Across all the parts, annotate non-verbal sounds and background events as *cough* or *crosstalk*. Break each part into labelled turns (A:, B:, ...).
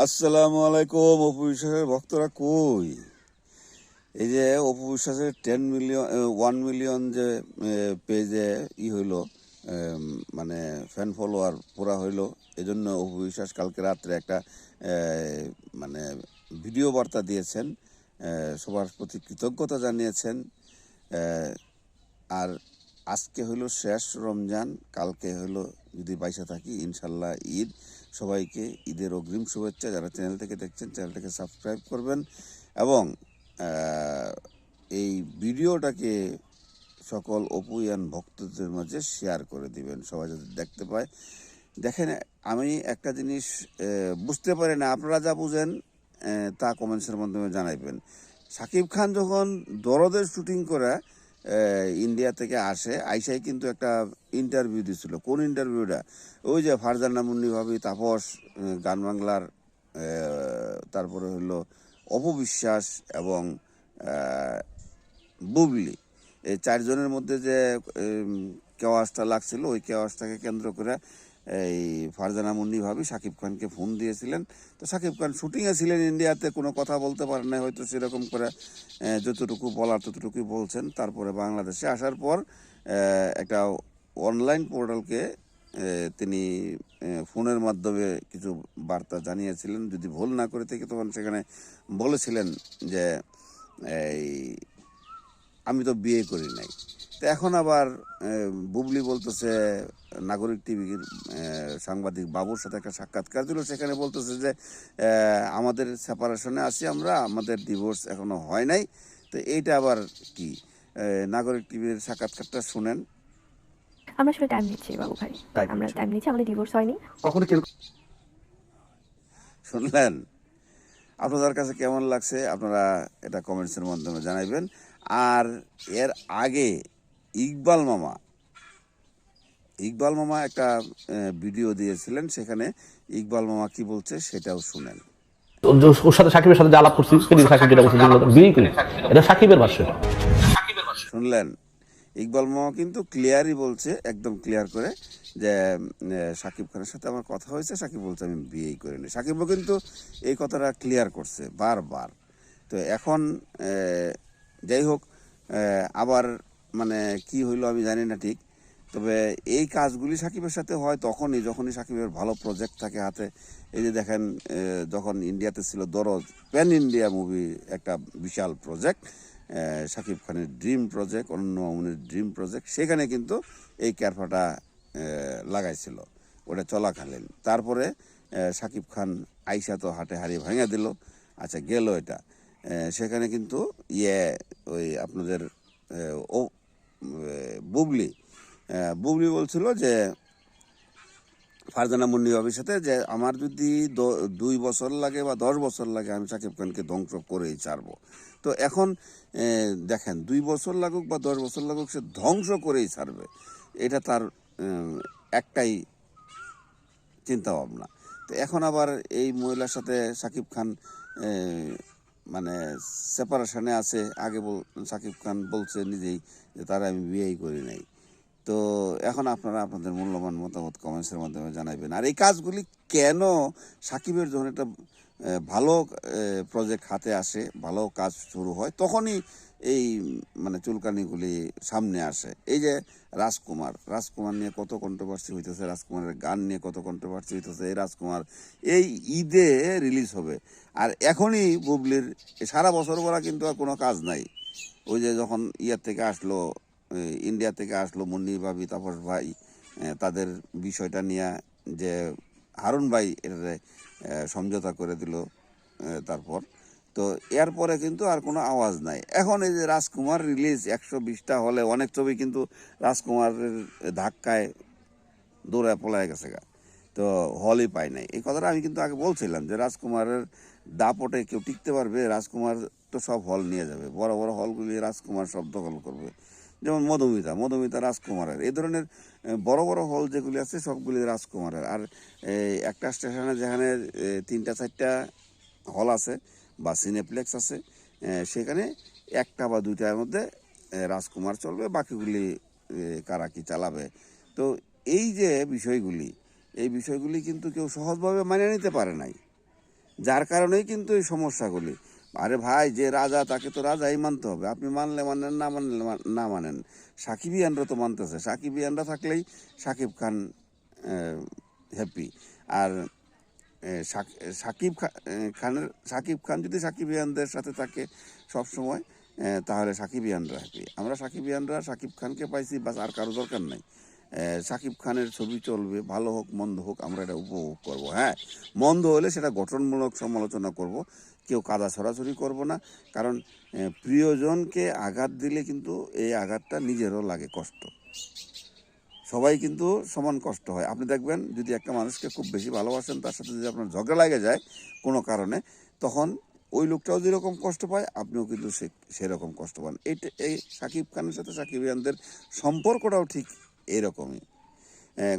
A: আসসালামু আলাইকুম, অপু বিশ্বাসের ভক্তরা কই? এই যে অপু বিশ্বাসের টেন মিলিয়ন ওয়ান মিলিয়ন যে পেজে ই হইল মানে ফ্যান ফলোয়ার পুরা হইল এই জন্য অপু বিশ্বাস কালকে রাত্রে একটা মানে ভিডিও বার্তা দিয়েছেন সবার প্রতি কৃতজ্ঞতা জানিয়েছেন আর আজকে হইল শেষ রমজান, কালকে হইল যদি বাইসা থাকি, ইনশাল্লাহ ঈদ সবাইকে ঈদের অগ্রিম শুভেচ্ছা। যারা চ্যানেল থেকে দেখছেন চ্যানেলটাকে সাবস্ক্রাইব করবেন এবং এই ভিডিওটাকে সকল অপুয়ান ভক্তদের মাঝে শেয়ার করে দিবেন। সবাই যাতে দেখতে পায়। দেখেন, আমি একটা জিনিস বুঝতে পারি না, আপনারা যা বুঝেন তা কমেন্টসের মাধ্যমে জানাইবেন। সাকিব খান যখন দরদের শুটিং করে ইন্ডিয়া থেকে আসে, আইসাই কিন্তু একটা ইন্টারভিউ দিছিল। কোন ইন্টারভিউটা ওই যে ফারজানা মুন্নি ভাবি, তাপস গান বাংলার তারপরে হলো অপবিশ্বাস এবং বুবলি। এই চারজনের মধ্যে যে কেওয়াজটা লাগছিল, ওই কেওয়াজটাকে কেন্দ্র করে এই ফারজানা মুন্নি ভাবি সাকিব খানকে ফোন দিয়েছিলেন। তো সাকিব খান শুটিংয়ে ছিলেন ইন্ডিয়াতে, কোনো কথা বলতে পারেন না হয়তো সেরকম করে যতটুকু বলার ততটুকুই বলছেন। তারপরে বাংলাদেশে আসার পর একটা অনলাইন পোর্টালকে তিনি ফোনের মাধ্যমে কিছু বার্তা জানিয়েছিলেন। যদি ভুল না করে থেকে, তখন সেখানে বলেছিলেন যে, এই, আমি তো বিয়ে করি নাই। তো এখন আবার বুবলি বলতেছে নাগরিক টিভির সাংবাদিক বাবুর সাথে একটা সাক্ষাৎকার দিল। সেখানে বলতেছে যে আমাদের সেপারেশনে আছি আমরা আমাদের ডিভোর্স এখনও হয় নাই। তো এইটা আবার কি? নাগরিক টিভির সাক্ষাৎকারটা শুনেন।
B: আমরা আসলে টাইম নিচ্ছি বাবু ভাই। আমরা টাইম নিচ্ছি আমাদের ডিভোর্স হয়নি।
C: কখনো
A: শুনলেন? আপনাদের কাছে কেমন লাগছে? আপনারা এটা কমেন্টসের মাধ্যমে জানাইবেন। আর এর আগে ইকবাল মামা। ইকবাল মামা একটা ভিডিও দিয়েছিলেন সেখানে ইকবাল মামা কি বলছে সেটাও শুনেন।
D: ওর সাথে সাকিবের সাথে আলাপ করছি সাকিব যেটা বলছে যেগুলো বিয়েই করি এটা সাকিবের ভাষ্য।
A: শুনলেন? ইকবাল মামা কিন্তু ক্লিয়ারই বলছে একদম ক্লিয়ার করে যে সাকিব খানের সাথে আমার কথা হয়েছে সাকিব বলছে আমি বিয়েই করিনি। সাকিবও কিন্তু এই কথাটা ক্লিয়ার করছে বারবার। তো এখন যাই হোক আবার মানে কি হইল আমি জানি না ঠিক, তবে এই কাজগুলি সাকিবের সাথে হয় তখনই, যখনই সাকিবের ভালো প্রজেক্ট থাকে হাতে। এই যে দেখেন যখন ইন্ডিয়াতে ছিল দরজ প্যান ইন্ডিয়া মুভি একটা বিশাল প্রজেক্ট সাকিব খানের ড্রিম প্রজেক্ট অনন্য মামুনের ড্রিম প্রজেক্ট সেখানে কিন্তু এই ক্যারফাটা লাগাইছিল, ওটা চলাকালীন। তারপরে সাকিব খান আইসা তো হাটে হারিয়ে ভেঙে দিল আচ্ছা গেল এটা। সেখানে কিন্তু ইয়ে ওই আপনাদের বুবলি বুবলি বলছিল যে, ফারজানা মুন্নি বাবির সাথে যে, আমার যদি দুই বছর লাগে বা দশ বছর লাগে, আমি সাকিব খানকে ধ্বংস করেই ছাড়বো। তো এখন দেখেন, দুই বছর লাগুক বা দশ বছর লাগুক, সে ধ্বংস করেই ছাড়বে। এটা তার একটাই চিন্তা ভাবনা তো এখন আবার এই মহিলার সাথে সাকিব খান মানে সেপারেশনে আছে। আগে বল, সাকিব খান বলছে নিজেই যে তারা আমি বিয়েই করি নাই। তো এখন আপনারা আপনাদের মূল্যবান মতামত কমেন্টসের মাধ্যমে জানাবেন আর এই কাজগুলি কেন সাকিবের যখন একটা ভালো প্রজেক্ট হাতে আসে, ভালো কাজ শুরু হয়, তখনই এই মানে চুলকানিগুলি সামনে আসে। এই যে রাজকুমার রাজকুমার নিয়ে কত কন্ট্রোভার্সি হইতেছে, রাজকুমারের গান নিয়ে কত কন্ট্রোভার্সি হইতেছে, এই রাজকুমার, এই ঈদে রিলিজ হবে। আর এখনই বুবলির সারা বছর করা কিন্তু আর কোনো কাজ নাই। ওই যে যখন ইয়ার থেকে আসলো ইন্ডিয়া থেকে আসলো মুন্নি ভাবি, তাপস ভাই তাদের বিষয়টা নিয়ে যে হারুন ভাই এটাতে সমঝোতা করে দিল তারপর। তো এরপরে কিন্তু আর কোনো আওয়াজ নাই। এখন এই যে রাজকুমার রিলিজ একশো বিশটা হলে অনেক ছবি কিন্তু রাজকুমারের ধাক্কায় দৌড়ায় পলায় গেছে গা। তো হলই পায় নাই। এই কথাটা আমি কিন্তু আগে বলছিলাম যে রাজকুমারের দাপটে কেউ টিকতে পারবে, রাজকুমার তো সব হল নিয়ে যাবে। বড় বড় হলগুলি রাজকুমার সব দখল করবে। যেমন মধুমিতা মধুমিতা রাজকুমারের। এই ধরনের বড় বড় হল যেগুলি আছে সবগুলি রাজকুমারের। আর একটা স্টেশনে যেখানে তিনটা চারটা হল আছে বা সিনেপ্লেক্স আছে সেখানে একটা বা দুইটার মধ্যে রাজকুমার চলবে, বাকিগুলি কারা কি চালাবে। তো এই যে বিষয়গুলি, এই বিষয়গুলি কিন্তু কেউ সহজভাবে মানে নিতে পারে নাই। যার কারণেই কিন্তু এই সমস্যাগুলি। আরে ভাই, যে রাজা, তাকে তো রাজাই মানতে হবে। আপনি মানলে মানেন, না মানলে না মানেন। সাকিবিয়ানরা তো মানতেছে। সাকিবিয়ানরা থাকলেই সাকিব খান হ্যাপি আর সাকিব খানের, সাকিব খান যদি সাকিবিয়ানদের সাথে থাকে সব সময় তাহলে সাকিবিয়ানরা হ্যাপি আমরা সাকিবিয়ানরা সাকিব খানকে পাইছি, বাস আর কারও দরকার নাই। সাকিব খানের ছবি চলবে, ভালো হোক, মন্দ হোক, আমরা এটা উপভোগ করব হ্যাঁ? মন্দ হলে সেটা গঠনমূলক সমালোচনা করব, কেউ কাদা ছড়াছড়ি করব না, কারণ প্রিয়জনকে আঘাত দিলে কিন্তু এই আঘাতটা নিজেরও লাগে কষ্ট। সবাই কিন্তু সমান কষ্ট হয়। আপনি দেখবেন যদি একটা মানুষকে খুব বেশি ভালোবাসেন, তার সাথে যদি আপনার ঝগড়া লাগে যায় কোনো কারণে, তখন ওই লোকটাও যেরকম কষ্ট পায়, আপনিও কিন্তু সে, সেরকম কষ্ট পান। এইটা এই সাকিব খানের সাথে সাকিব ইয়ানদের সম্পর্কটাও ঠিক এরকমই।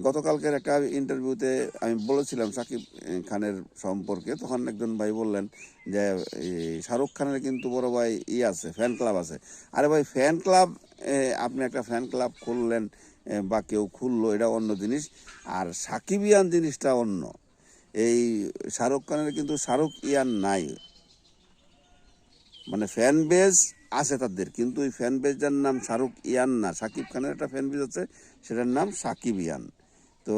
A: গতকালকের একটা ইন্টারভিউতে আমি বলেছিলাম সাকিব খানের সম্পর্কে, তখন একজন ভাই বললেন যে শাহরুখ খানের কিন্তু বড় ভাই ই আছে, ফ্যান ক্লাব আছে। আরে ভাই, ফ্যান ক্লাব আপনি একটা ফ্যান ক্লাব খুললেন বা কেউ খুললো এটা অন্য জিনিস। আর সাকিব ইয়ান জিনিসটা অন্য। এই শাহরুখ খানের কিন্তু শাহরুখ ইয়ান নাই। মানে ফ্যান বেজ আছে তাদের, কিন্তু ওই ফ্যান বেজটার নাম শাহরুখ ইয়ান না। সাকিব খানের একটা ফ্যান বেজ আছে, সেটার নাম সাকিব ইয়ান। তো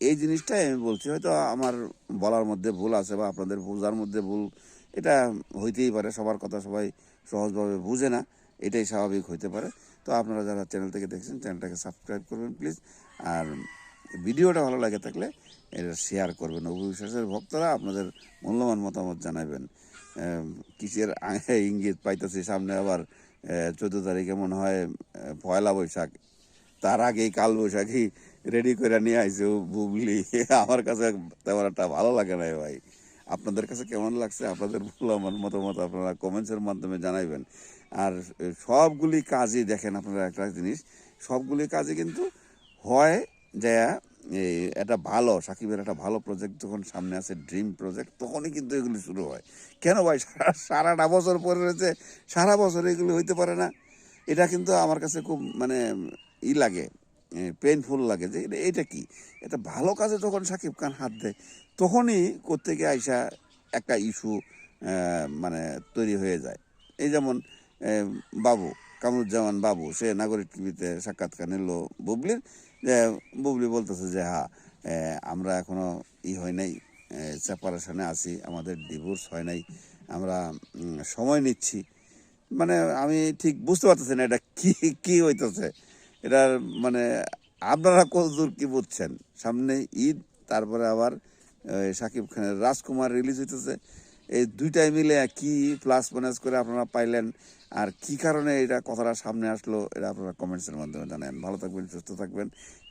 A: এই জিনিসটাই আমি বলছি, হয়তো আমার বলার মধ্যে ভুল আছে বা আপনাদের বোঝার মধ্যে ভুল, এটা হইতেই পারে, সবার কথা সবাই সহজভাবে বুঝে না, এটাই স্বাভাবিক হইতে পারে। তো আপনারা যারা চ্যানেল থেকে দেখছেন চ্যানেলটাকে সাবস্ক্রাইব করবেন প্লিজ আর ভিডিওটা ভালো লাগে থাকলে এটা শেয়ার করবেন। অবিশ্বাসের ভক্তরা আপনাদের মূল্যবান মতামত জানাবেন। কিসের ইঙ্গিত পাইতেছি সামনে আবার চোদ্দ তারিখে মনে হয় পয়লা বৈশাখ। তার আগেই কাল বৈশাখী রেডি করে নিয়ে আইছে বুবলি। *laughs* আমার কাছে তেমন একটা ভালো লাগে না ভাই। আপনাদের কাছে কেমন লাগছে? আপনাদের *laughs* মূল্যবান মতামত আপনারা কমেন্টসের মাধ্যমে জানাইবেন। আর সবগুলি কাজই দেখেন আপনারা একটা জিনিস, সবগুলি কাজই কিন্তু হয় যে একটা ভালো, সাকিবের একটা ভালো প্রজেক্ট যখন সামনে আছে ড্রিম প্রজেক্ট তখনই কিন্তু এগুলি শুরু হয়। কেন ভাই? সারা, সারাটা বছর পরে রয়েছে, সারা বছর এগুলি হইতে পারে না। এটা কিন্তু আমার কাছে খুব মানে ই লাগে। পেইনফুল লাগে যে এটা- কি? এটা ভালো কাজে যখন সাকিব খান হাত দেয়, তখনই কোত্থেকে আইসা একটা ইস্যু মানে তৈরি হয়ে যায়। এই যেমন বাবু, কামরুজ্জামান বাবু, সে নাগরিক টিভিতে সাক্ষাৎকার নিল বুবলির, যে বুবলি বলতেছে যে হ্যাঁ আমরা এখনও ই হয় নাই সেপারেশনে আছি, আমাদের ডিভোর্স হয় নাই, আমরা সময় নিচ্ছি। মানে আমি ঠিক বুঝতে পারতেছি না এটা কি কি হইতেছে। এটার মানে আপনারা কতদূর কি বুঝছেন? সামনে ঈদ, তারপরে আবার সাকিব খানের রাজকুমার রিলিজ হইতেছে। এই দুইটাই মিলে কি প্লাস মাইনাস করে আপনারা পাইলেন? আর কি কারণে এটা কথাটা সামনে আসলো, এটা আপনারা কমেন্টসের মাধ্যমে জানেন। ভালো থাকবেন, সুস্থ থাকবেন।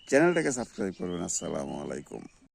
A: চ্যানেলটাকে সাবস্ক্রাইব করবেন। আসসালামু আলাইকুম।